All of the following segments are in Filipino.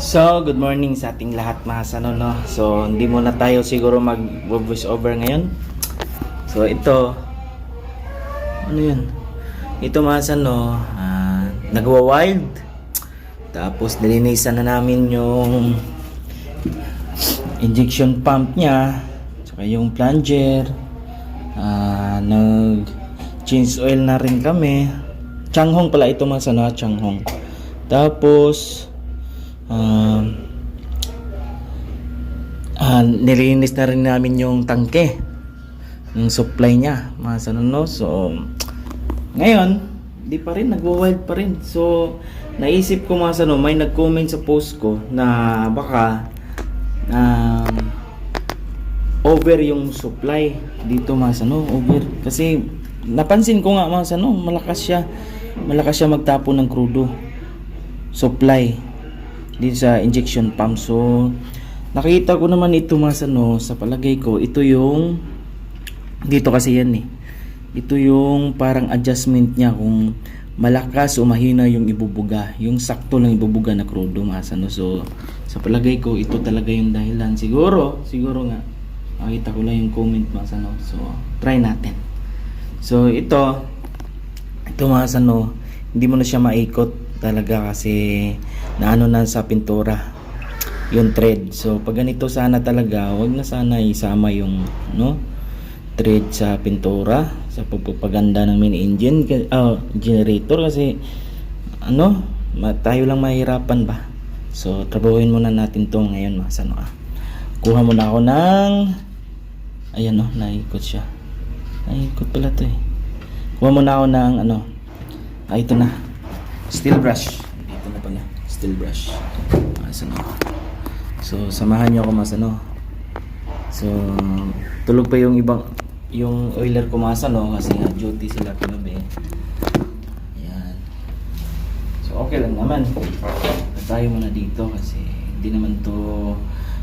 So, good morning sa ating lahat mga sano, no? So, hindi muna tayo siguro mag-voice over ngayon. So, ito, ano yun? Ito mga sano, ah, nagwa-wild. Tapos, nilinisan na namin yung injection pump niya. Tsaka yung plunger. Ah, nag change oil na rin kami. Changhong pala ito mga sano, Changhong. Tapos, um, ah, nilinis na rin namin yung tangke yung supply niya mga sano no? So ngayon di pa rin nagwa-wild pa rin. So naisip ko mga sano may nag-comment sa post ko na baka um, over yung supply dito mga sano over. Kasi napansin ko nga mga sano malakas siya malakas siya magtapo ng crudo supply dito sa injection pump. So, nakita ko naman ito mas ano, sa palagay ko, ito yung dito kasi yan eh. Ito yung parang adjustment niya kung malakas o mahina yung ibubuga. Yung sakto lang ibubuga na crudo mas ano. So, sa palagay ko, ito talaga yung dahilan. Siguro, siguro nga, makita ko lang yung comment mas ano. So, try natin. So, ito, ito mga ano, hindi mo na siya maikot talaga kasi naano na sa pintura yung thread. So pag ganito sana talaga, wag na sana isama yung no thread sa pintura sa pagpapaganda ng main engine ah, generator kasi ano tayo lang mahirapan ba? So trabahuin muna natin to ngayon mga ano ah. Kuha muna ako ng ayan no naikot siya. Naikot pala to eh. Kuha muna ako ng ano ah ito na steel brush. na steel brush. Mas ano. So samahan niyo ako mas ano. So tulog pa yung ibang yung oiler ko mas ano kasi nga duty sila kagabi. Yan so okay lang naman. Tayo muna dito kasi hindi naman to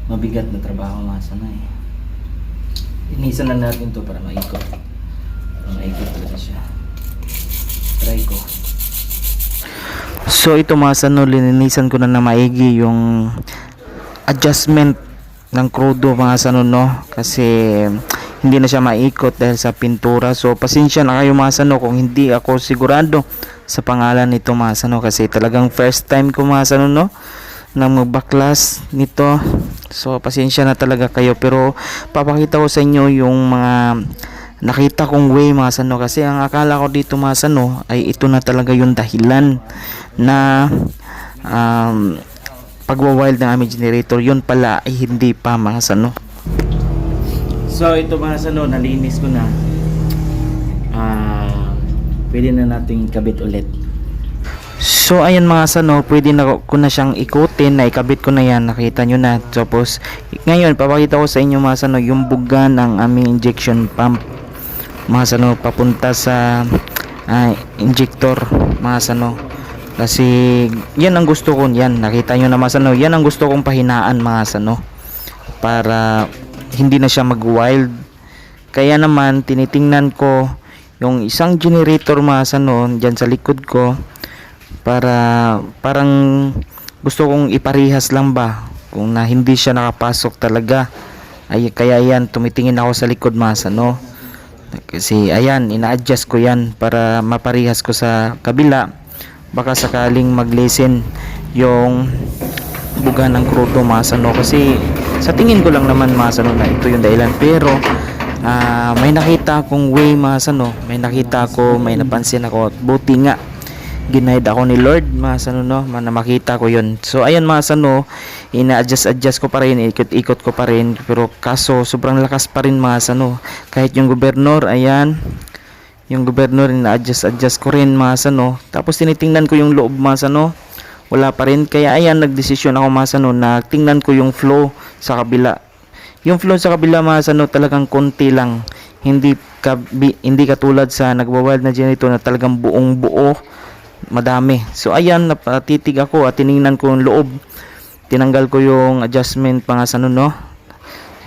mabigat na trabaho mas ano eh. Inisan lang natin to para maikot. Para maikot talaga siya. Try ko So ito mga sano, lininisan ko na na maigi yung adjustment ng crudo mga sano no? Kasi hindi na siya maikot dahil sa pintura. So pasensya na kayo mga sano kung hindi ako sigurado sa pangalan nito mga sano kasi talagang first time ko mga sano no? Na magbaklas nito. So pasensya na talaga kayo. Pero papakita ko sa inyo yung mga nakita kong way mga sano kasi ang akala ko dito mga sano ay ito na talaga yung dahilan na um, pagwa-wild ng aming generator. Yun pala ay hindi pa mga sano so ito mga sano nalinis ko na. Ah, pwede na nating kabit ulit. So ayan mga sano, pwede na ko na siyang ikutin, na ikabit ko na yan, nakita nyo na. Tapos ngayon, papakita ko sa inyo mga sano, yung buga ng aming injection pump. Mga sano, papunta sa ah, injector, mga sano. Kasi yan ang gusto ko, yan, nakita nyo na mga sano, yan ang gusto kong pahinaan mga sano. Para hindi na siya mag-wild. Kaya naman, tinitingnan ko yung isang generator mga sano, dyan sa likod ko para parang gusto kong iparihas lang ba kung na hindi siya nakapasok talaga ay kaya yan tumitingin ako sa likod mas ano kasi ayan ina-adjust ko yan para maparihas ko sa kabila. Baka sakaling mag-listen yung buga ng krudo mas ano kasi sa tingin ko lang naman mas ano na ito yung dahilan. Pero ah, may nakita akong way mas ano may nakita ako may napansin ako. Buti nga ginaid ako ni Lord mga sano no na makita ko yun. So ayun mga sano ina-adjust adjust ko pa rin ikot-ikot ko pa rin. Pero kaso sobrang lakas pa rin mga sano kahit yung gobernur ayan yung gobernur ina-adjust adjust ko rin mga sano tapos tinitingnan ko yung loob mga sano wala pa rin. Kaya ayan nagdesisyon ako mga sano na tingnan ko yung flow sa kabila. Yung flow sa kabila mga sano talagang konti lang. Hindi kabi, hindi katulad sa nagwa-wild na generator na talagang buong buo madami. So ayan, napatitig ako at tiningnan ko yung loob. Tinanggal ko yung adjustment mga sano no.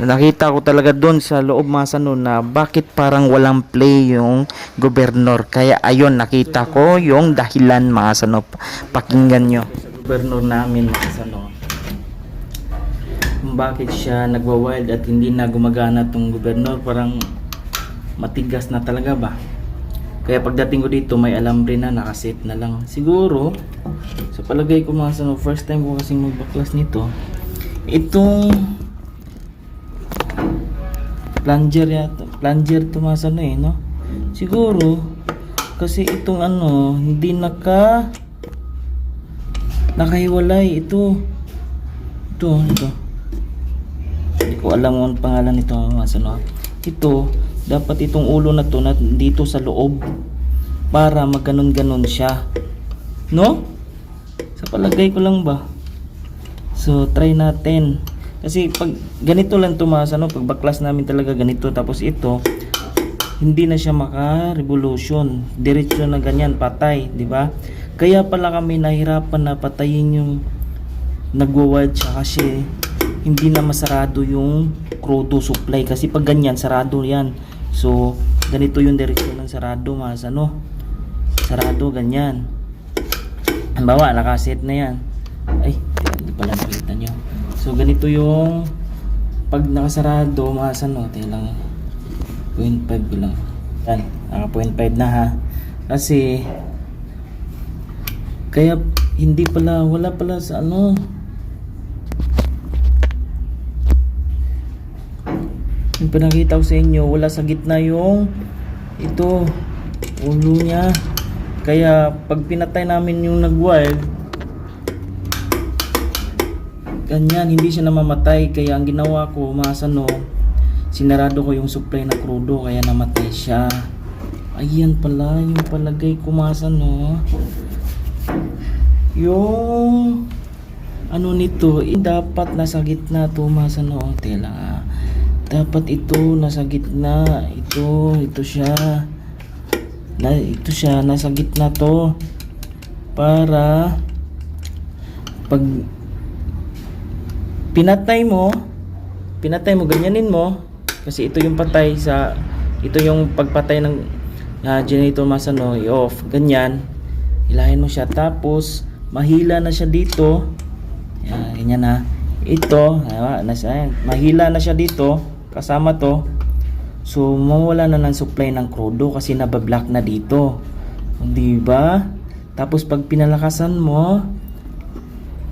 Nakita ko talaga doon sa loob mga sano na bakit parang walang play yung gobernur. Kaya ayun, nakita ko yung dahilan mga sano. Pakinggan nyo. Sa gobernur namin mga sano, bakit siya nagwa-wild at hindi na gumagana tong gobernur parang matigas na talaga ba kaya pagdating ko dito may alam rin na nakaset na lang. Siguro sa palagay ko mga sano first time ko kasing magbaklas nito itong plunger yata plunger to mga sano eh no? Siguro kasi itong ano hindi naka nakahiwalay. Ito ito ito. Hindi ko alam ang pangalan nito mga sano. Ito dapat itong ulo na to na dito sa loob para magganon-ganon siya no sa palagay ko lang ba so try natin kasi pag ganito lang to mga sano pag baklas namin talaga ganito tapos ito hindi na siya maka-revolution. Diretso na ganyan, patay, di ba? Kaya pala kami nahirapan na patayin yung nagwa-wild siya kasi hindi na masarado yung crudo supply kasi pag ganyan sarado yan. So, ganito yung direksyon ng sarado, mas ano? Sarado ganyan. Halimbawa, nakaset na yan. Ay, hindi pala nakita nyo. So, ganito yung pag nakasarado, mas ano, lang 0.5 ko lang. Yan, naka 0.5 na ha. Kasi kaya hindi pala wala pala sa ano yung pinakita ko sa inyo wala sa gitna yung ito ulo niya. Kaya pag pinatay namin yung nag-wild ganyan hindi siya namamatay. Kaya ang ginawa ko masano sinarado ko yung supply na crudo kaya namatay siya. Ayan pala yung palagay ko masano yung ano nito eh, dapat nasa gitna to masano tela dapat ito nasa gitna. Ito ito siya. Na ito siya nasa gitna to. Para pag pinatay mo pinatay mo ganyanin mo. Kasi ito yung patay sa ito yung pagpatay ng uh, generator masano i-off ganyan. Ilahin mo siya. Tapos mahila na siya dito. Yan, ganyan na ito ayan, nasa, mahila na siya dito kasama to so mawala na ng supply ng crudo kasi nabablock na dito. Di ba? Tapos pag pinalakasan mo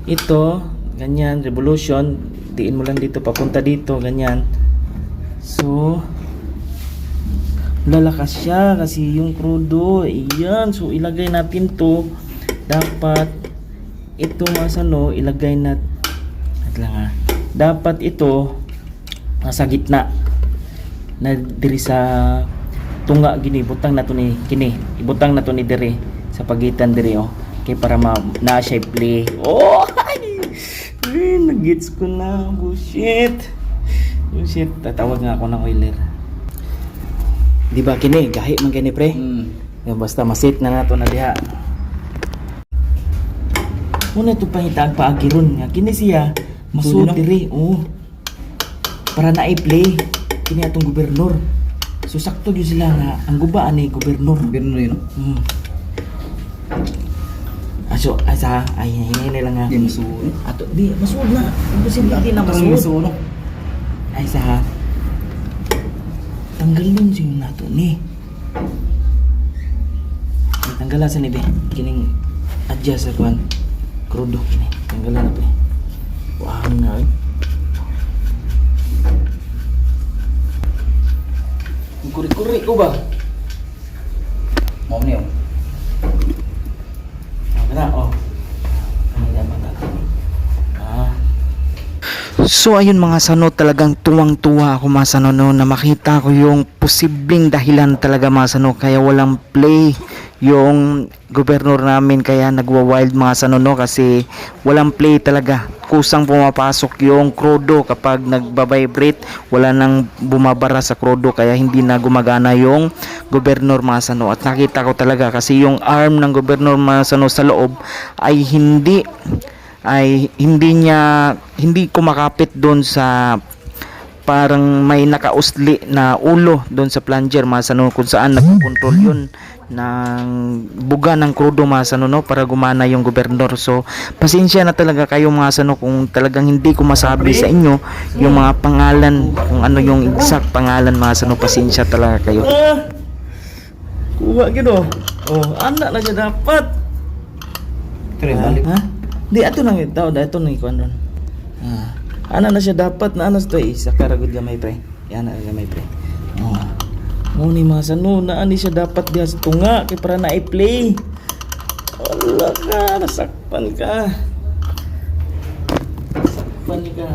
ito ganyan revolution diin mo lang dito papunta dito ganyan. So lalakas siya kasi yung crudo iyan. So ilagay natin to. Dapat ito masano ilagay na at lang ha. Dapat ito nasa gitna. Na diri sa tunga gini butang na to ni kini. Ibutang na to ni diri sa pagitan diri oh. Kay para ma na siya play. Oh ay, ay nagets ko na. Bullshit. Bullshit. Tatawag nga ako ng oiler. Di ba kini? Gahi man kini pre. Mm. basta masit na nato na diha. Muna ito pahitag paagiron nga kini siya masud diri oh para na i-play. Kini atong gobernur. So sakto gyud sila nga ang guba ani gobernur. Gobyerno yun, hmm. aso asa ay hinay lang nga. Di masuno. ato di masud na. Imposible di na masuno. ay sa tanggalin siya nato ni. Ay, tanggalan sa nibi kining adjust sa kwan krudo kini tanggalan na pa eh. wow nga eh. Ang kuri-kuri ko ba? Mau niyo. Gana, oh. Ano yan, mata? Ah. So ayun mga sano talagang tuwang-tuwa ako mga sano no, na makita ko yung posibleng dahilan talaga mga sano kaya walang play yung gobernur namin kaya nagwa-wild mga sano no kasi walang play talaga kusang pumapasok yung crudo kapag nagbabibrate wala nang bumabara sa crudo kaya hindi na gumagana yung gobernur mga sano at nakita ko talaga kasi yung arm ng gobernur mga sano sa loob ay hindi ay hindi niya hindi kumakapit doon sa parang may nakausli na ulo doon sa plunger masano kung saan nagkontrol yun ng buga ng krudo mga sano no para gumana yung gobernador. So pasensya na talaga kayo mga sano kung talagang hindi ko masabi sa inyo yung mga pangalan kung ano yung exact pangalan mga sano pasensya talaga kayo. Ah, kuha gino. Oh anak na siya dapat. Balik. ha? Di ato nang itaw da ato nang ikuan ron ah ana na siya dapat na anas to isa karagod gamay pre. Yan na gamay pre. Oh mo ni mga sano na ani siya dapat diha sa tunga kay para na i-play wala ka nasakpan ka nasakpan ka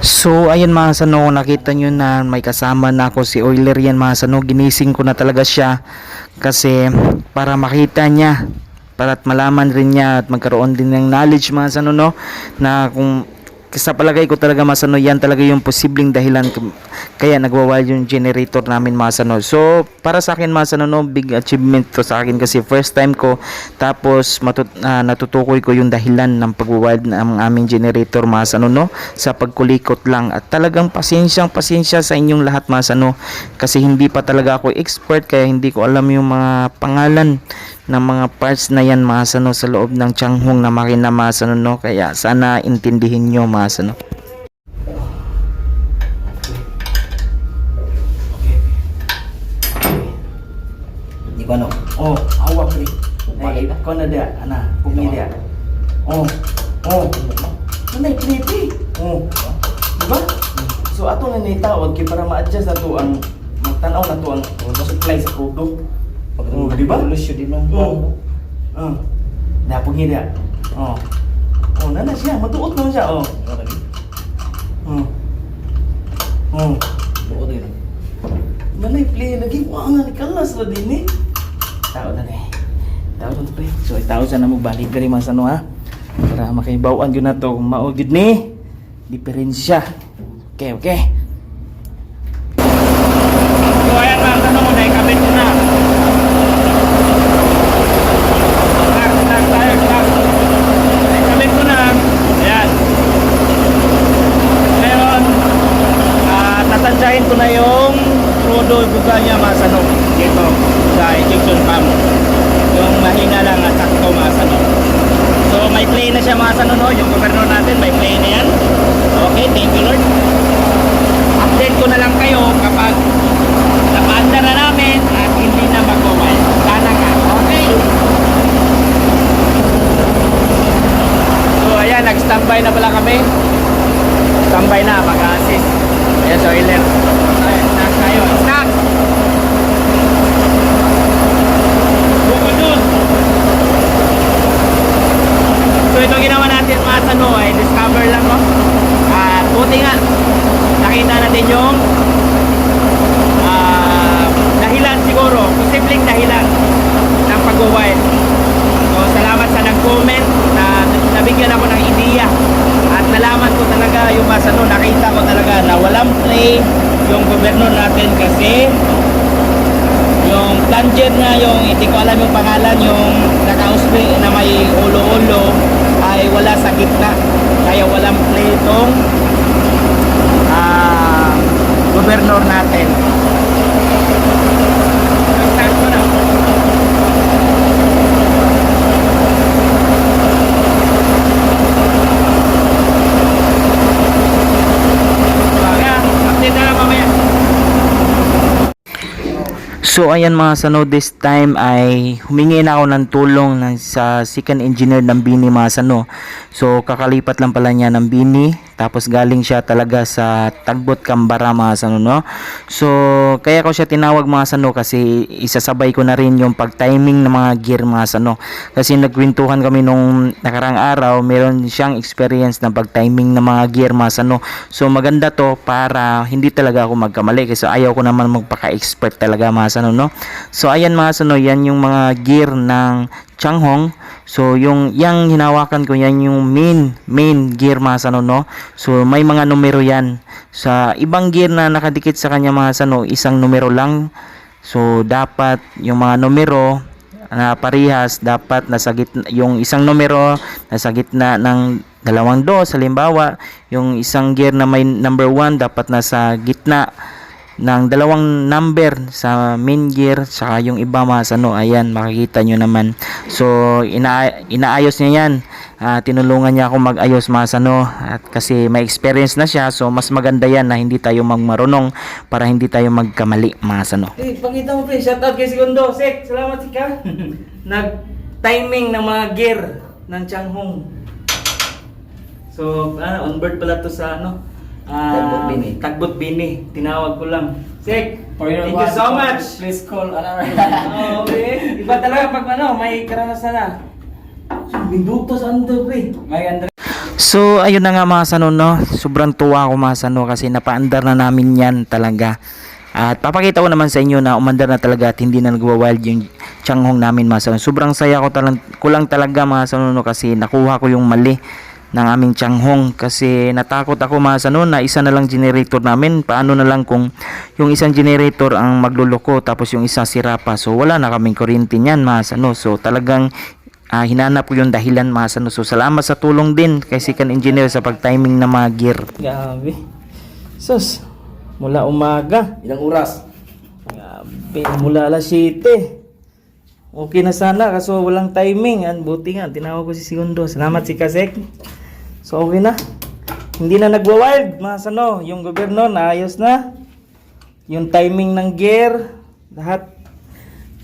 So, ayan mga sano, nakita nyo na may kasama na ako si Oiler yan mga sano. Ginising ko na talaga siya kasi para makita niya para at malaman rin niya at magkaroon din ng knowledge mga sano no na kung sa palagay ko talaga masano yan talaga yung posibleng dahilan kaya nagwa-wild yung generator namin mga sano so para sa akin mga sano no big achievement to sa akin kasi first time ko tapos matut ah, natutukoy ko yung dahilan ng pagwa-wild ng aming generator mga sano no sa pagkulikot lang. At talagang pasensyang pasensya sa inyong lahat mga sano kasi hindi pa talaga ako expert kaya hindi ko alam yung mga pangalan ng mga parts na yan mga sano sa loob ng Changhong na makina mga sano no kaya sana intindihin nyo mga sano Di ko ano. oh awak ni. Na. kau na dia? Ana pumi dia. Oh oh. Nanay creepy oh. Diba so ato na nitawag kay para ma-adjust na to ang magtanaw na to ang supply sa kudo Oh, di ba? Lusyo din ng Oh. Oh. Napog niya dia. Oh. Oh, nana siya. Matuot naman siya. Oh. Oh. Oh. Buo din. Nanay play lagi mo ang ni kalas ra din eh. Tao na ni. Tao na pre. So tao sa namo balik diri mas ano ha. Para makaibawan gyud na to mao gyud ni diferensya. Okay, okay. So ayan mga tanong mo na ikabit ko na. Start, start tayo, start. Ikabit ko na. Ayan. Ngayon, Ah, tatantyahin ko na yung crudo buga niya masanok dito sa injection pump. Yung mahina lang at sakto masanok. So may play na siya masanok no, yung governor natin may play na yan. Okay, thank you Lord. Update ko na lang kayo kapag napaanda na namin at hindi na mag-mobile. Sana nga. Okay. So ayan, nag-standby na pala kami. Standby na, mag-assist. Ayan, so iler. Ayan, snack tayo. Snack! Bukod dun. So ito ginawa natin mga sano ay discover lang no. At buti nga, nakita natin yung ah, dahilan siguro, posibleng dahilan ng pag-wild. So salamat sa nag-comment na nabigyan ako ng ideya at nalaman ko talaga yung masano nakita ko talaga na walang play yung gobernador natin kasi yung plunger niya yung hindi ko alam yung pangalan yung nakausli na may ulo-ulo ay wala sa gitna kaya walang play itong ah gobernador natin start ko na Kaya, update na lang mamaya. So ayan mga sano this time ay humingi na ako ng tulong ng, sa second engineer ng Bini mga sano. So kakalipat lang pala niya ng Bini tapos galing siya talaga sa Tagbot Kambara mga sano no. So kaya ko siya tinawag mga sano kasi isasabay ko na rin yung pag-timing ng mga gear mga sano. Kasi nagkwentuhan kami nung nakarang araw meron siyang experience ng pag-timing ng mga gear mga sano. So maganda to para hindi talaga ako magkamali kasi ayaw ko naman magpaka-expert talaga mga sano no. So ayan mga sano, yan yung mga gear ng Changhong. So yung yang hinawakan ko yan yung main main gear mga sano no. So may mga numero yan. Sa ibang gear na nakadikit sa kanya mga sano, isang numero lang. So dapat yung mga numero na parehas dapat nasa gitna yung isang numero nasa gitna ng dalawang dos halimbawa yung isang gear na may number 1 dapat nasa gitna ng dalawang number sa main gear saka yung iba mga sano ayan makikita nyo naman. So ina inaayos niya yan. Ah, tinulungan niya ako mag-ayos mga sano at kasi may experience na siya so mas maganda yan na hindi tayo magmarunong para hindi tayo magkamali mga sano eh, pakita mo pre shout out kay Segundo. Sek salamat ka nag timing ng mga gear ng Changhong. So ah, on board pala to sa ano Ah, Tagbot Bini. Tagbot Bini. Tinawag ko lang. Sek, For your thank you so much. Please call. Oh, okay. Iba talaga pag ano, may karanasan na. Binduto sa ando. May Andre. So, ayun na nga mga sano, no? Sobrang tuwa ako mga sano kasi napaandar na namin yan talaga. At papakita ko naman sa inyo na umandar na talaga at hindi na nagwa-wild yung Changhong namin mga sano. Sobrang saya ko, talang, ko lang talaga mga sano, no? Kasi nakuha ko yung mali ng aming Changhong kasi natakot ako mga sano na isa na lang generator namin paano na lang kung yung isang generator ang magluloko tapos yung isa sira pa so wala na kaming kuryente niyan mga sano so talagang Ah, hinanap ko yung dahilan mga sano. So, salamat sa tulong din kay Sikan Engineer sa pag-timing ng mga gear. Grabe. Sus, mula umaga. Ilang oras? Grabe, mula alas 7. Okay na sana kaso walang timing. An buti nga, tinawag ko si Segundo. Salamat si Kasek. So, okay na. Hindi na nagwa-wild, mga sano. Yung gobyerno, naayos na. Yung timing ng gear, lahat.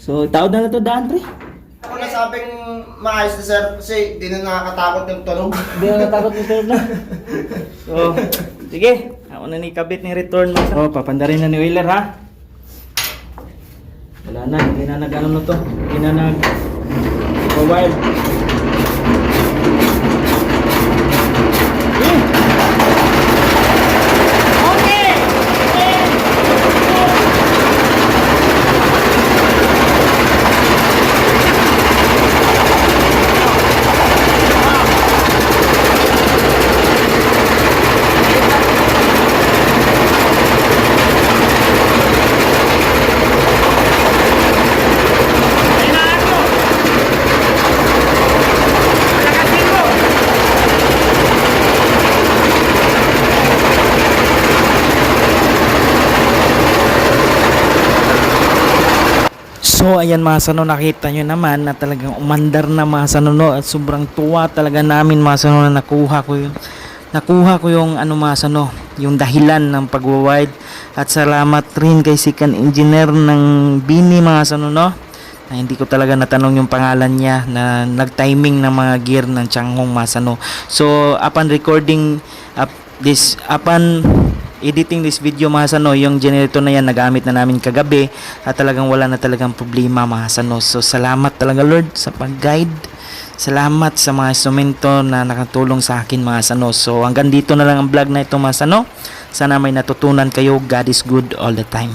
So, taod na na to daan, pre. Ako nasabing maayos na sir kasi di na nakakatakot yung tunog. Hindi na natakot ni Sir na. So, sige. Ako na ni kabit ni return mo. Oh, papandarin na ni Wheeler ha. Wala na, hindi na nag-ano na to. Hindi na nag wild. So ayan mga sano nakita nyo naman na talagang umandar na mga sano no? At sobrang tuwa talaga namin mga sano na nakuha ko yung nakuha ko yung ano mga sano yung dahilan ng pagwawide. At salamat rin kay Sikan Engineer ng Bini mga sano no? Na hindi ko talaga natanong yung pangalan niya na nag-timing ng mga gear ng Changhong Masano. So upon recording up this upon editing this video mga sano, yung generator na yan nagamit na namin kagabi at talagang wala na talagang problema mga sano. So salamat talaga Lord sa pag-guide. Salamat sa mga instrumento na nakatulong sa akin mga sano. So hanggang dito na lang ang vlog na ito mga sano. Sana may natutunan kayo. God is good all the time.